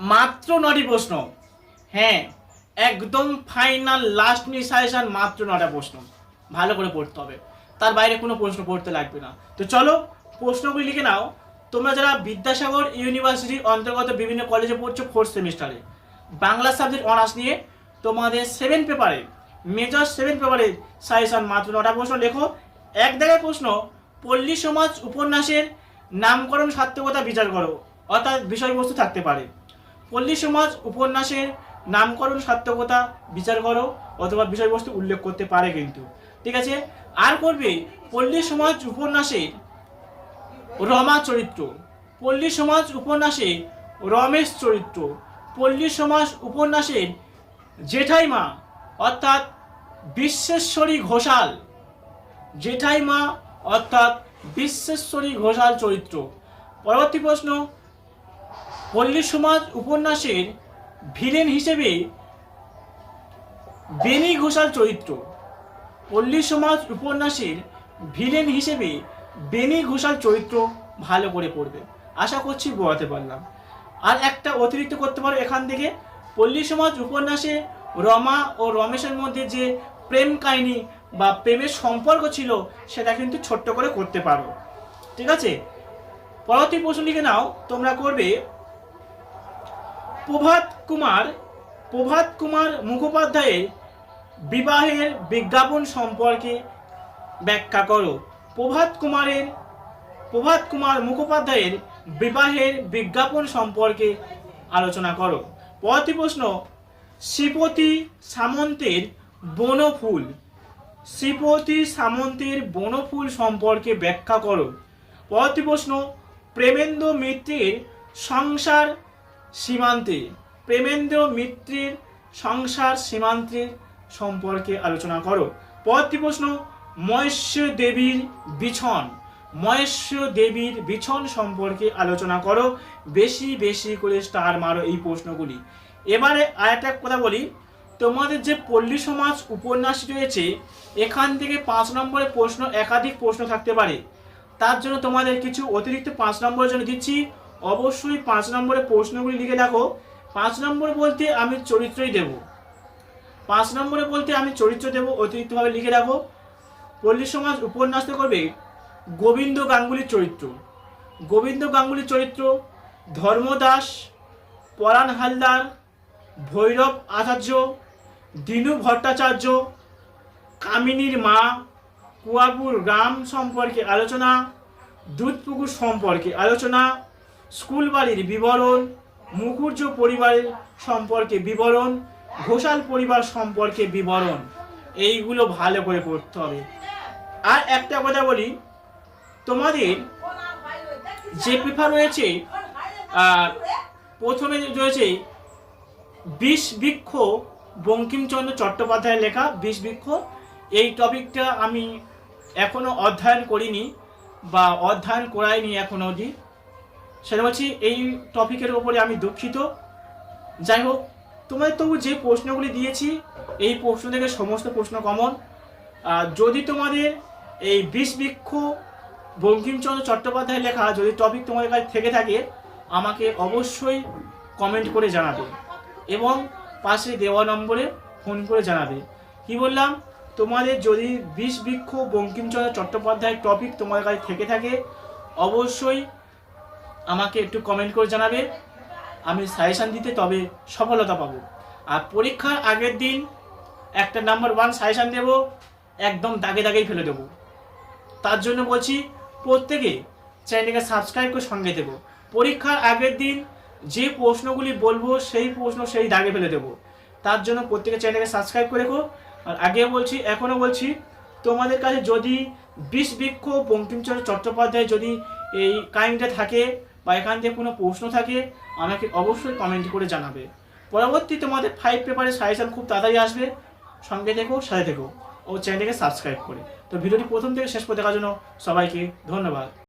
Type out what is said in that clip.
মাত্র নটি প্রশ্ন। হ্যাঁ একদম ফাইনাল লাস্ট মিনিট সাজেশন মাত্র নটা প্রশ্ন। ভালো করে পড়তে হবে। তার বাইরে কোনো প্রশ্ন পড়তে লাগবে না। তো চলো, প্রশ্নগুলি লিখে নাও। তোমরা যারা বিদ্যাসাগর ইউনিভার্সিটির অন্তর্গত বিভিন্ন কলেজে পড়ছো ফোর্থ সেমিস্টারে বাংলা সাবজেক্ট অনার্স নিয়ে তোমাদের সেভেন পেপারে মেজর সেভেন পেপারে সাজেশন মাত্র নটা প্রশ্ন লেখো। এক জায়গায় প্রশ্ন, পল্লী সমাজ উপন্যাসের নামকরণ সার্থকতা বিচার করো। অর্থাৎ বিষয়বস্তু থাকতে পারে। পল্লী সমাজ উপন্যাসের নামকরণ সার্থকতা বিচার করো অথবা বিষয়বস্তু উল্লেখ করতে পারে কিন্তু। ঠিক আছে? আর করবে পল্লী সমাজ উপন্যাসের রমা চরিত্র। পল্লী সমাজ উপন্যাসে রমেশ চরিত্র। পল্লী সমাজ উপন্যাসের জেঠাইমা, অর্থাৎ বিশ্বেশ্বরী ঘোষাল। জেঠাইমা, অর্থাৎ বিশ্বেশ্বরী ঘোষাল চরিত্র। পরবর্তী প্রশ্ন পল্লী সমাজ উপন্যাসের ভিলেন হিসেবে বেনি ঘোষাল চরিত্র। পল্লী সমাজ উপন্যাসের ভিলেন হিসেবে বেনি ঘোষাল চরিত্র ভালো করে পড়বে। আশা করছি বোঝাতে পারলাম। আর একটা অতিরিক্ত করতে পারো এখান থেকে। পল্লী সমাজ উপন্যাসে রমা ও রমেশের মধ্যে যে প্রেম কাহিনী বা প্রেমের সম্পর্ক ছিল, সেটা কিন্তু ছোট্ট করে করতে পারো। ঠিক আছে? পরবর্তী প্রশ্ন লিখে নাও। তোমরা করবে প্রভাত কুমার প্রভাত কুমার মুখোপাধ্যায়ের বিবাহের বিজ্ঞাপন সম্পর্কে ব্যাখ্যা করো। প্রভাত কুমারের প্রভাত কুমার মুখোপাধ্যায়ের বিবাহের বিজ্ঞাপন সম্পর্কে আলোচনা করো। পরবর্তী প্রশ্ন, শ্রীপতি সামন্তের বনফুল, শ্রীপতি সামন্তের বনফুল সম্পর্কে ব্যাখ্যা করো। পরবর্তী প্রশ্ন, প্রেমেন্দ্র মিত্রের সংসার সীমান্তে, প্রেমেন্দ্র মিত্রের সংসার সীমান্তের সম্পর্কে আলোচনা করো। পরবর্তী প্রশ্ন মহেশ্ব দেবীর বিছন মহেশ্ব দেবীর বিছন সম্পর্কে আলোচনা করো। বেশি বেশি করে স্টার মারো এই প্রশ্নগুলি। এবারে আর একটা কথা বলি, তোমাদের যে পল্লী সমাজ উপন্যাস রয়েছে, এখান থেকে পাঁচ নম্বরের প্রশ্ন, একাধিক প্রশ্ন থাকতে পারে। তার জন্য তোমাদের কিছু অতিরিক্ত পাঁচ নম্বরের জন্য দিচ্ছি। অবশ্যই পাঁচ নম্বরের প্রশ্নগুলি লিখে রাখো পাঁচ নম্বর বলতে আমি চরিত্রই দেব। পাঁচ নম্বরে বলতে আমি চরিত্র দেব, অতিরিক্তভাবে লিখে রাখো পল্লী সমাজ উপন্যাসে করবে, গোবিন্দ গাঙ্গুলির চরিত্র। গোবিন্দ গাঙ্গুলির চরিত্র, ধর্মদাস, পরাণ হালদার, ভৈরব আচার্য, দিনু ভট্টাচার্য, কামিনীর মা কুয়াপুর গ্রাম সম্পর্কে আলোচনা, দুধপুকুর সম্পর্কে আলোচনা স্কুল বাড়ির বিবরণ মুখুর্য পরিবারের সম্পর্কে বিবরণ, ঘোষাল পরিবার সম্পর্কে বিবরণ, এইগুলো ভালো করে পড়তে হবে। আর একটা কথা বলি, তোমাদের যে পেপার রয়েছে প্রথমে রয়েছে বিষ বৃক্ষ বঙ্কিমচন্দ্র চট্টোপাধ্যায়ের লেখা বিষ বৃক্ষ। এই টপিকটা আমি এখনও অধ্যয়ন করিনি বা অধ্যয়ন করাইনি এখনও অবধি। সেটা বলছি, এই টপিকের ওপরে আমি দুঃখিত। যাই হোক, তোমাদের তবু যে প্রশ্নগুলি দিয়েছি, এই প্রশ্ন থেকে সমস্ত প্রশ্ন কমন যদি তোমাদের এই বিষ বৃক্ষ বঙ্কিমচন্দ্র চট্টোপাধ্যায়ের লেখা যদি টপিক তোমাদের কাছে থেকে থাকে, আমাকে অবশ্যই কমেন্ট করে জানাবে এবং পাশে দেওয়া নম্বরে ফোন করে জানাবে। কি বললাম? তোমাদের যদি বিষ বৃক্ষ বঙ্কিমচন্দ্র চট্টোপাধ্যায়ের টপিক তোমাদের কাছে থেকে থাকে, অবশ্যই আমাকে একটু কমেন্ট করে জানাবে। আমি সাজেশান দিতে তবে সফলতা পাবো। আর পরীক্ষার আগের দিন একটা নাম্বার ওয়ান সাজেশান দেবো, একদম দাগে দাগেই ফেলে দেবো। তার জন্য বলছি, প্রত্যেকে চ্যানেলকে সাবস্ক্রাইব করে সঙ্গে দেবো। পরীক্ষার আগের দিন যে প্রশ্নগুলি বলব, সেই প্রশ্ন সেই দাগে ফেলে দেবো। তার জন্য প্রত্যেকে চ্যানেলকে সাবস্ক্রাইব করে রেখো। আর আগে বলছি, এখনও বলছি, তোমাদের কাছে যদি বিষ বৃক্ষ বঙ্কিমচন্দ্র চট্টোপাধ্যায় যদি এই কাহিনিটা থাকে বা এখান থেকে কোনো প্রশ্ন থাকে, আমাকে অবশ্যই কমেন্ট করে জানাবে। পরবর্তী তোমাদের ফাইভ পেপারের সাজেশান খুব তাড়াতাড়ি আসবে। সঙ্গে দেখো সাথে দেখো ও চ্যানেলকে সাবস্ক্রাইব করে। তো ভিডিওটি প্রথম থেকে শেষ করে দেখার জন্য সবাইকে ধন্যবাদ।